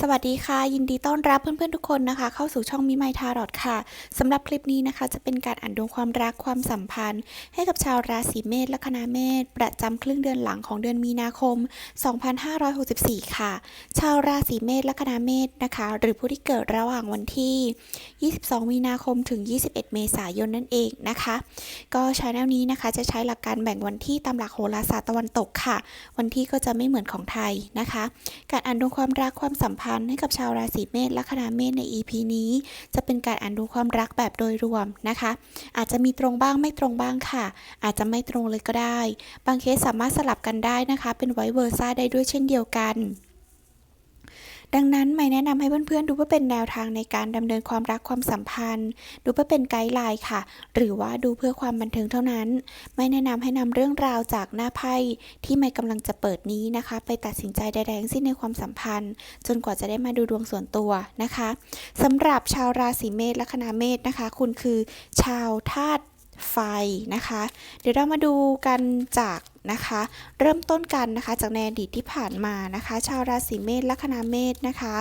สวัสดีค่ะ ยินดีต้อนรับเพื่อนๆทุกคนนะคะ เข้าสู่ช่องมิไมทารอดค่ะสำหรับคลิปนี้นะคะ จะเป็นการอ่านดวงความรักความสัมพันธ์ ให้กับชาวราศีเมษและคณะเมษประจำครึ่งเดือนหลังของเดือนมีนาคม 2564 ค่ะ ชาวราศีเมษและคณะเมษนะคะ หรือผู้ที่เกิดระหว่างวันที่ 22 มีนาคมถึง 21 เมษายนนั่นเองนะคะ ก็ชาแนลนี้นะคะจะใช้หลักการแบ่งวันที่ตามหลักโหราศาสตร์ตะวันตกค่ะ วันที่ก็จะไม่เหมือนของไทยนะคะ การอ่านดวงความรักความสัมพันธ์ให้กับชาวราศีเมษลัคนาเมษใน EP นี้ จะเป็นการอ่านดูความรักแบบโดยรวมนะคะ อาจจะมีตรงบ้างไม่ตรงบ้างค่ะ อาจจะไม่ตรงเลยก็ได้ บางเคสสามารถสลับกันได้นะคะ เป็นไวเวอร์ซ่าได้ด้วยเช่นเดียวกัน ดังนั้นไม่แนะนำให้เพื่อนๆ ดูเพื่อเป็นแนวทางในการดำเนินความรักความสัมพันธ์ ดูเพื่อเป็นไกด์ไลน์ค่ะ หรือว่าดูเพื่อความบันเทิงเท่านั้น ไม่แนะนำให้นำเรื่องราวจากหน้าไพ่ที่ไม่กำลังจะเปิดนี้นะคะ ไปตัดสินใจใดๆทั้งสิ้นในความสัมพันธ์ จนกว่าจะได้มาดูดวงส่วนตัวนะคะสำหรับชาวราศีเมษและคณะเมษนะคะ คุณคือ ชาวธาตุ ไฟนะคะ เดี๋ยวเรามาดูกันจากนะคะ เริ่มต้นกันนะคะ จากในอดีตที่ผ่านมานะคะ ชาวราศีเมษละคณะเมษนะคะ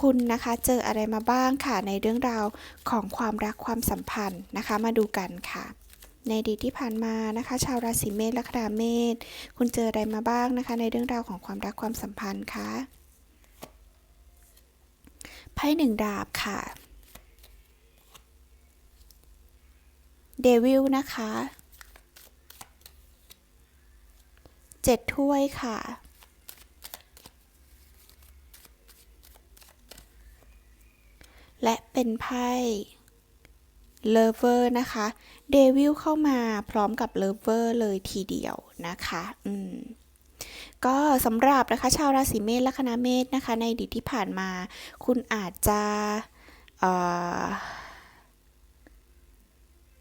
คุณนะคะเจออะไรมาบ้างค่ะในเรื่องราวของความรักความสัมพันธ์นะคะ มาดูกันค่ะในอดีตที่ผ่านมานะคะ ชาวราศีเมษละคณะเมษคุณเจออะไรมาบ้างนะคะ ในเรื่องราวของความรักความสัมพันธ์คะไพ่หนึ่งดาบค่ะ เดวิลนะคะเจ็ดถ้วยค่ะ และเป็นไพ่เลเวอร์นะคะ เดวิลเข้ามาพร้อมกับเลเวอร์เลยทีเดียวนะคะ อืม ก็สำหรับนะคะ ชาวราศีเมษและคณะเมษนะคะ ในอดีตที่ผ่านมา คุณอาจจะ เอ่อ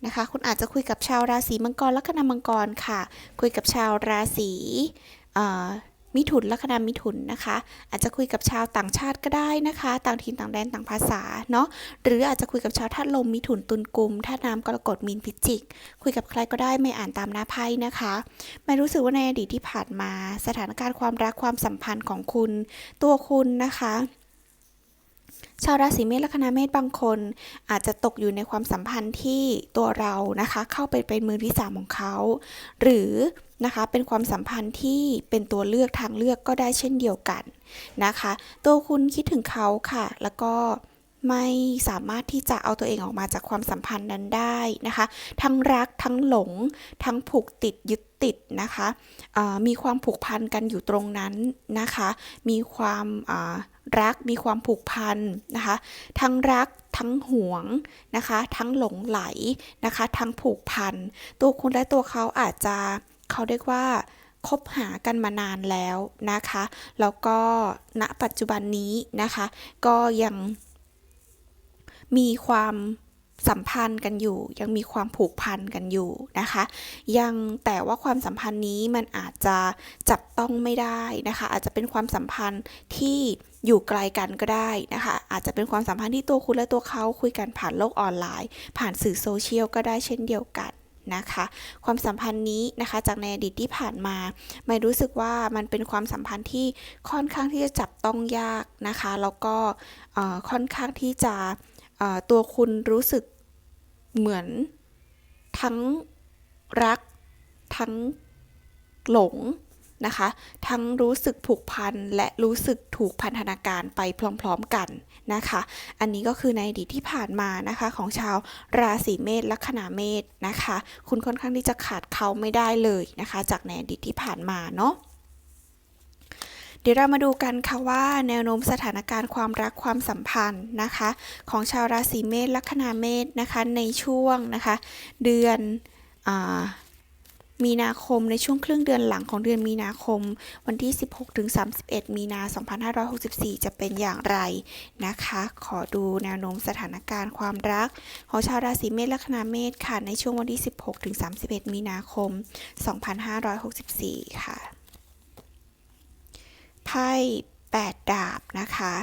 นะคะ คุณอาจจะคุยกับชาวราศีมังกรละคณะมังกรค่ะ คุยกับชาวราศีมิถุนละคณะมิถุนนะคะ อาจจะคุยกับชาวต่างชาติก็ได้นะคะ ต่างถิ่นต่างแดนต่างภาษาเนาะหรืออาจจะคุยกับชาวธาตุลมมิถุนตุลกุมธาตุน้ำกรกฎมีนพิจิก คุยกับใครก็ได้ไม่อ่านตามหน้าไพ่นะคะไม่รู้สึกว่าในอดีตที่ผ่านมา สถานการณ์ความรักความสัมพันธ์ของคุณ ตัวคุณนะคะ ชาวราศีเมษและคณะเมษบางคน อาจจะตกอยู่ในความสัมพันธ์ที่ตัวเรานะคะ เข้าไปเป็นมือที่สามของเขา หรือนะคะเป็นความสัมพันธ์ที่เป็นตัวเลือกทางเลือกก็ได้เช่นเดียวกันนะคะ ตัวคุณคิดถึงเขาค่ะ แล้วก็ ไม่สามารถที่จะเอาตัวเองออกมาจากความสัมพันธ์นั้นได้นะคะ ทั้งรักทั้งหลง ทั้งผูกติดยึดติดนะคะมีความผูกพันกันอยู่ตรงนั้นนะคะ มีความรักมีความผูกพันนะคะ ทั้งรักทั้งหวงนะคะ ทั้งหลงไหลนะคะ ทั้งผูกพันตัวคุณและตัวเขาอาจจะเขาเรียกว่าคบหากันมานานแล้วนะคะ แล้วก็ณปัจจุบันนี้นะคะ ก็ยัง มีความสัมพันธ์กันอยู่ ยังมีความผูกพันกันอยู่นะคะ ยังแต่ว่าความสัมพันธ์นี้มันอาจจะจับต้องไม่ได้นะคะ อาจจะเป็นความสัมพันธ์ที่อยู่ไกลกันก็ได้นะคะ อาจจะเป็นความสัมพันธ์ที่ตัวคุณและตัวเขาคุยกันผ่านโลกออนไลน์ ผ่านสื่อโซเชียลก็ได้เช่นเดียวกันนะคะ ความสัมพันธ์นี้นะคะจากในอดีตที่ผ่านมา ไม่รู้สึกว่ามันเป็นความสัมพันธ์ที่ค่อนข้างที่จะจับต้องยากนะคะ แล้วก็ค่อนข้างที่จะ ตัวคุณรู้สึกเหมือนทั้งรัก ทั้งหลงนะคะ ทั้งรู้สึกผูกพันและรู้สึกถูกพันธนาการไปพร้อมๆกันนะคะ อันนี้ก็คือในอดีตที่ผ่านมานะคะของชาวราศีเมษลัคนาเมษนะคะ คุณค่อนข้างที่จะขาดเขาไม่ได้เลยนะคะ จากในอดีตที่ผ่านมาเนาะ เดี๋ยวเรามาดูกันค่ะว่าแนวโน้มสถานการณ์ความรักความสัมพันธ์นะคะ ของชาวราศีเมษลัคนาเมษนะคะในช่วงนะคะเดือนอมีนาคมในช่วงครึ่งเดือนหลังของเดือนมีนาคม วันที่ 16ถึง31 มีนา 2564 จะเป็นอย่างไรนะคะ ขอดูแนวโน้มสถานการณ์ความรัก ของชาวราศีเมษลัคนาเมษค่ะในช่วงวันที่ 16ถึง31 มีนาคม 2564 ค่ะ ไพ่แปดดาบนะคะ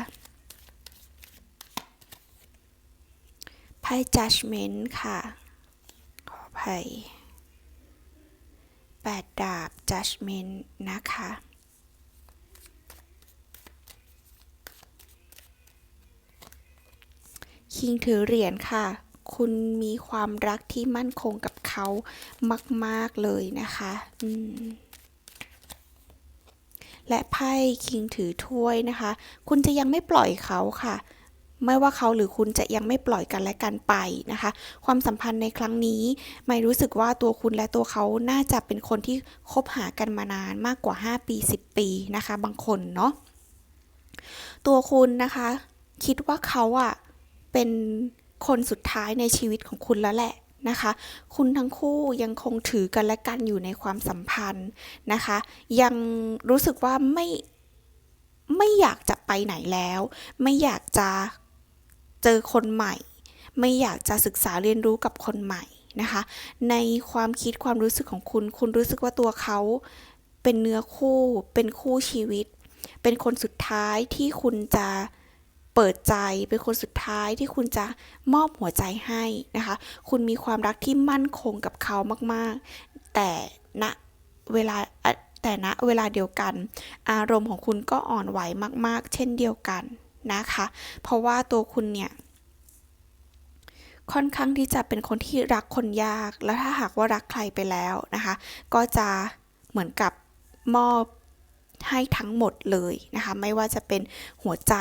ไพ่ judgment ค่ะ ขออภัยแปดดาบ judgment นะคะคิงถือเหรียญค่ะ คุณมีความรักที่มั่นคงกับเขามาก ๆ เลยนะคะ อืม และไพ่คิงถือถ้วยนะคะ คุณจะยังไม่ปล่อยเขาค่ะ ไม่ว่าเขาหรือคุณจะยังไม่ปล่อยกันและกันไปนะคะ ความสัมพันธ์ในครั้งนี้ ไม่รู้สึกว่าตัวคุณและตัวเขาน่าจะเป็นคนที่คบหากันมานานมากกว่า 5 ปี 10 ปีนะคะ บางคนเนาะตัวคุณนะคะ คิดว่าเขาอะเป็นคนสุดท้ายในชีวิตของคุณแล้วแหละ นะคะ คุณทั้งคู่ยังคงถือกันและกันอยู่ในความสัมพันธ์นะคะ ยังรู้สึกว่าไม่ไม่อยากจะไปไหนแล้ว ไม่อยากจะเจอคนใหม่ ไม่อยากจะศึกษาเรียนรู้กับคนใหม่นะคะ ในความคิดความรู้สึกของคุณ คุณรู้สึกว่าตัวเขาเป็นเนื้อคู่ เป็นคู่ชีวิต เป็นคนสุดท้ายที่คุณจะ เปิดใจเป็นคนสุดท้ายที่คุณจะมอบหัวใจให้นะคะ คุณมีความรักที่มั่นคงกับเขามากๆ แต่ณเวลาแต่ณเวลาเดียวกัน อารมณ์ของคุณก็อ่อนไหวมาก ๆ เช่นเดียวกันนะคะ เพราะว่าตัวคุณเนี่ยค่อนข้างที่จะเป็นคนที่รักคนยาก แล้วถ้าหากว่ารักใครไปแล้วนะคะ ก็จะเหมือนกับมอบ ให้ทั้งหมดเลยนะคะ ไม่ว่าจะเป็นหัวใจ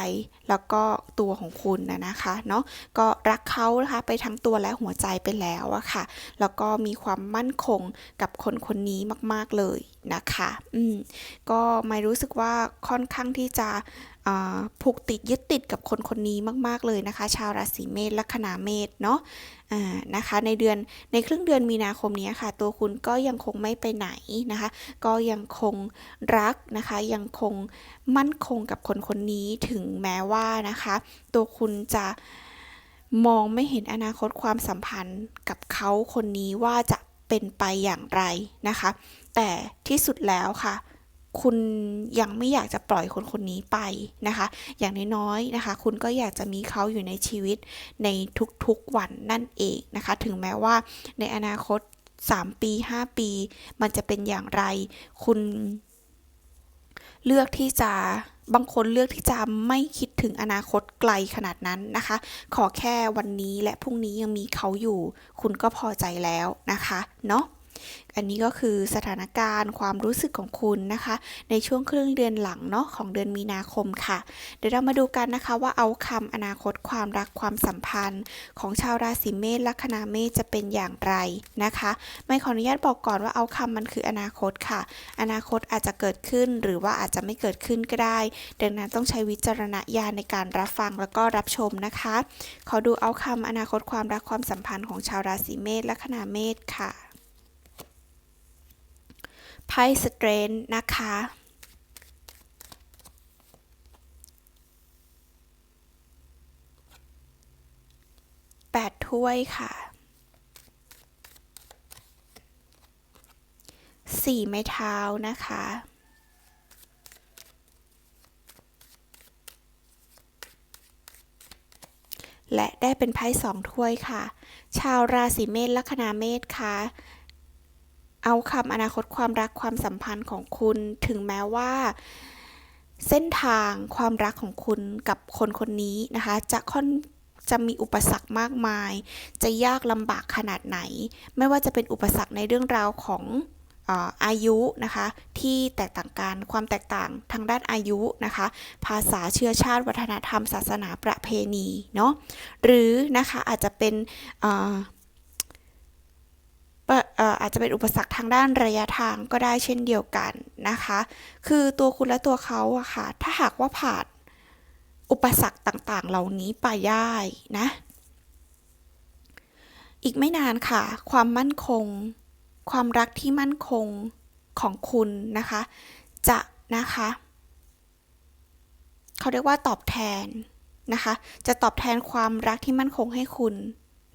แล้วก็ตัวของคุณนะนะคะเนาะก็รักเขานะคะไปทั้งตัวและหัวใจไปแล้วอะค่ะ แล้วก็มีความมั่นคงกับคนคนนี้มาก ๆเลย นะคะ อืม ก็ไม่รู้สึกว่าค่อนข้างที่จะผูกติดยึดติดกับคนคนนี้มาก ๆ เลยนะคะ ชาวราศีเมษลัคนาเมษเนาะอ่านะคะ ในเดือนในครึ่งเดือนมีนาคมนี้ค่ะ ตัวคุณก็ยังคงไม่ไปไหนนะคะ ก็ยังคงรักนะคะ ยังคงมั่นคงกับคนคนนี้ถึงแม้ว่านะคะ ตัวคุณจะมองไม่เห็นอนาคตความสัมพันธ์กับเขาคนนี้ว่าจะเป็นไปอย่างไรนะคะ แต่ที่สุดแล้วค่ะ คุณยังไม่อยากจะปล่อยคนคนนี้ไปนะคะ อย่างน้อยๆนะคะ คุณก็อยากจะมีเขาอยู่ในชีวิตในทุกๆวันนั่นเองนะคะ ถึงแม้ว่าในอนาคต 3 ปี 5 ปี มันจะเป็นอย่างไร คุณเลือกที่จะบางคนเลือกที่จะไม่คิดถึงอนาคตไกลขนาดนั้นนะคะ ขอแค่วันนี้และพรุ่งนี้ยังมีเขาอยู่ คุณก็พอใจแล้วนะคะ เนาะ อันนี้ก็คือสถานการณ์ความรู้สึกของคุณนะคะ ในช่วงครึ่งเดือนหลังเนาะของเดือนมีนาคมค่ะ เดี๋ยวเรามาดูกันนะคะว่าเอาคำอนาคตความรักความสัมพันธ์ ของชาวราศีเมษลัคนาเมษจะเป็นอย่างไรนะคะ ไม่ขออนุญาตบอกก่อนว่าเอาคำมันคืออนาคตค่ะ อนาคตอาจจะเกิดขึ้นหรือว่าอาจจะไม่เกิดขึ้นก็ได้ ดังนั้นต้องใช้วิจารณญาณในการรับฟังแล้วก็รับชมนะคะ ขอดูเอาคำอนาคตความรักความสัมพันธ์ของชาวราศีเมษลัคนาเมษค่ะ ไพ่สเตรนนะคะ แปดถ้วยค่ะ สี่ไม้เท้านะคะและได้เป็นไพ่สองถ้วยค่ะ ชาวราศีเมษลัคนาเมษค่ะ เอาคำอนาคตความรักความสัมพันธ์ของคุณ ถึงแม้ว่า เส้นทางความรักของคุณกับคนคนนี้นะคะ จะค่อนจะมีอุปสรรคมากมาย จะยากลำบากขนาดไหน ไม่ว่าจะเป็นอุปสรรคในเรื่องราวของอายุนะคะ ที่แตกต่างกันความแตกต่างทางด้านอายุนะคะ ภาษาเชื้อชาติวัฒนธรรม ศาสนาประเพณีเนาะหรือนะคะอาจจะเป็นเอาจจะเป็นอุปสรรคทางด้านระยะทางก็ได้เช่นเดียวกันนะคะ คือตัวคุณและตัวเขาอะค่ะ ถ้าหากว่าผ่านอุปสรรคต่างๆ เหล่านี้ไปได้นะ อีกไม่นานค่ะ ความมั่นคง ความรักที่มั่นคงของคุณนะคะ จะนะคะ เขาเรียกว่าตอบแทนนะคะ จะตอบแทนความรักที่มั่นคงให้คุณ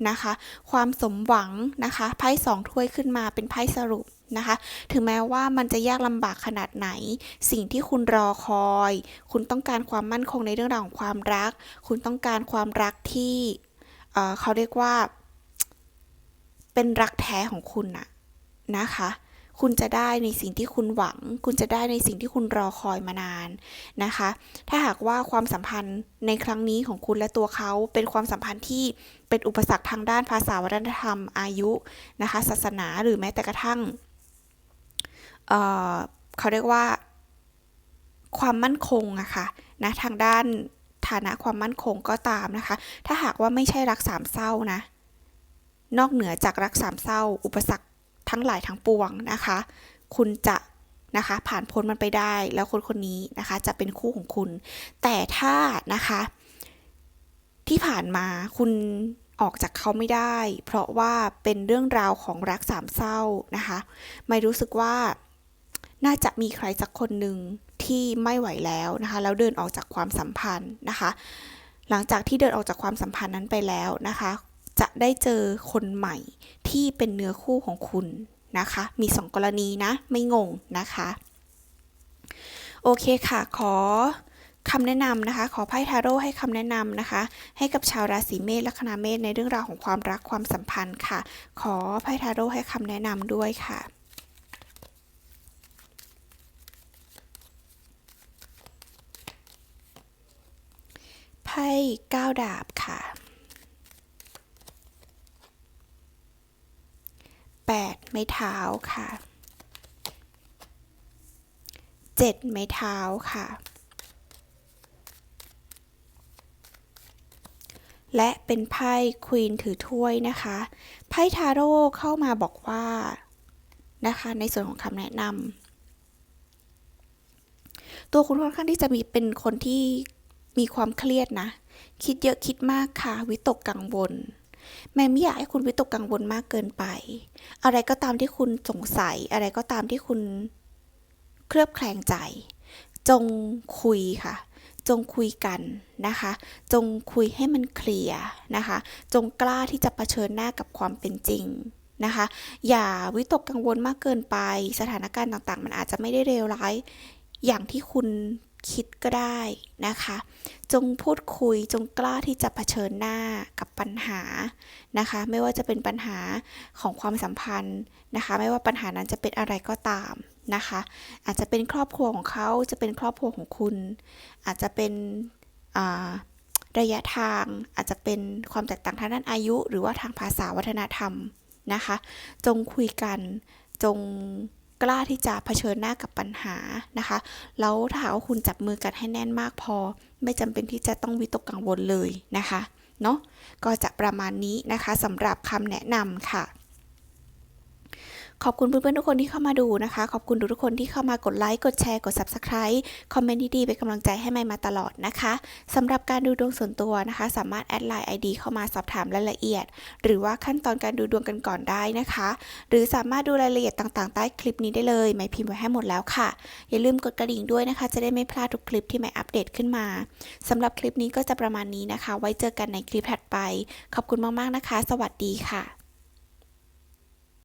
นะคะ ความสมหวังนะคะไพ่สองถ้วยขึ้นมาเป็นไพ่สรุปนะคะ ถึงแม้ว่ามันจะยากลำบากขนาดไหน สิ่งที่คุณรอคอย คุณต้องการความมั่นคงในเรื่องราวของความรัก คุณต้องการความรักที่เเขาเรียกว่า เป็นรักแท้ของคุณนะนะคะ คุณจะได้ในสิ่งที่คุณหวัง คุณจะได้ในสิ่งที่คุณรอคอยมานานนะคะ ถ้าหากว่าความสัมพันธ์ในครั้งนี้ของคุณและตัวเขาเป็นความสัมพันธ์ที่เป็นอุปสรรคทางด้านภาษาวัฒนธรรมอายุนะคะ ศาสนาหรือแม้แต่กระทั่งเเขาเรียกว่า ความมั่นคงอะค่ะนะทางด้านฐานะความมั่นคงก็ตามนะคะ ถ้าหากว่าไม่ใช่รักสามเศร้านะ นอกเหนือจากรักสามเศร้า อุปสรรค ทั้งหลายทั้งปวงนะคะ คุณจะนะคะผ่านพ้นมันไปได้แล้วคนคนนี้นะคะจะเป็นคู่ของคุณ แต่ถ้านะคะที่ผ่านมาคุณออกจากเขาไม่ได้ เพราะว่าเป็นเรื่องราวของรักสามเศร้านะคะไม่รู้สึกว่าน่าจะมีใครสักคนหนึ่งที่ไม่ไหวแล้วนะคะแล้วเดินออกจากความสัมพันธ์นะคะ หลังจากที่เดินออกจากความสัมพันธ์นั้นไปแล้วนะคะ จะได้เจอคนใหม่ที่เป็นเนื้อคู่ของคุณนะคะ มีสองกรณีนะ ไม่งงนะคะ โอเคค่ะ ขอคำแนะนำนะคะ ขอไพ่ทาโร่ให้คำแนะนำนะคะ ให้กับชาวราศีเมษและคณะเมษในเรื่องราวของความรักความสัมพันธ์ค่ะ ขอไพ่ทาโร่ให้คำแนะนำด้วยค่ะไพ่ก้าวดาบค่ะ แปดไม้เท้าค่ะเจ็ดไม้เท้าค่ะ และเป็นไพ่ควีนถือถ้วยนะคะ ไพ่ทาโร่เข้ามาบอกว่านะคะในส่วนของคำแนะนำตัวคุณค่อนข้างที่จะมีเป็นคนที่มีความเครียดนะ คิดเยอะคิดมากค่ะ วิตกกังวล แม่ไม่อยากให้คุณวิตกกังวลมากเกินไป อะไรก็ตามที่คุณสงสัย อะไรก็ตามที่คุณเคลือบแคลงใจ จงคุยค่ะ จงคุยกันนะคะ จงคุยให้มันเคลียร์นะคะ จงกล้าที่จะะเผชิญหน้ากับความเป็นจริงนะคะ อย่าวิตกกังวลมากเกินไป สถานการณ์ต่างๆ มันอาจจะไม่ได้เลวร้ายอย่างที่คุณ คิดก็ได้นะคะ จงพูดคุยจงกล้าที่จะะเผชิญหน้ากับปัญหานะคะ ไม่ว่าจะเป็นปัญหาของความสัมพันธ์นะคะ ไม่ว่าปัญหานั้นจะเป็นอะไรก็ตามนะคะ อาจจะเป็นครอบครัวของเขาจะเป็นครอบครัวของคุณ อาจจะเป็นระยะทาง อาจจะเป็นความแตกต่างทางด้านอายุ หรือว่าทางภาษาวัฒนธรรมนะคะ จงคุยกันจง กล้าที่จะเผชิญหน้ากับปัญหานะคะ แล้วถ้าหากว่าคุณจับมือกันให้แน่นมากพอ ไม่จำเป็นที่จะต้องวิตกกังวลเลยนะคะเนาะก็จะประมาณนี้นะคะสำหรับคำแนะนำค่ะ ขอบคุณเพื่อนๆทุกคนที่เข้ามาดูนะคะ ขอบคุณทุกคนที่เข้ามากดไลค์กดแชร์กด Subscribe คอมเมนต์ดีๆเป็นกำลังใจให้ไม่มาตลอดนะคะสำหรับการดูดวงส่วนตัวนะคะ สามารถแอดไลน์ ID เข้ามาสอบถามรายละเอียด หรือว่าขั้นตอนการดูดวงกันก่อนได้นะคะ หรือสามารถดูรายละเอียดต่างๆ ใต้คลิปนี้ได้เลยไม่พิมพ์ไว้ให้หมดแล้วค่ะ อย่าลืมกดกระดิ่งด้วยนะคะ จะได้ไม่พลาดทุกคลิปที่ไม่อัปเดตขึ้นมาสำหรับคลิปนี้ก็จะประมาณนี้นะคะ ไว้เจอกันในคลิปถัดไป ขอบคุณมากๆนะคะ สวัสดีค่ะ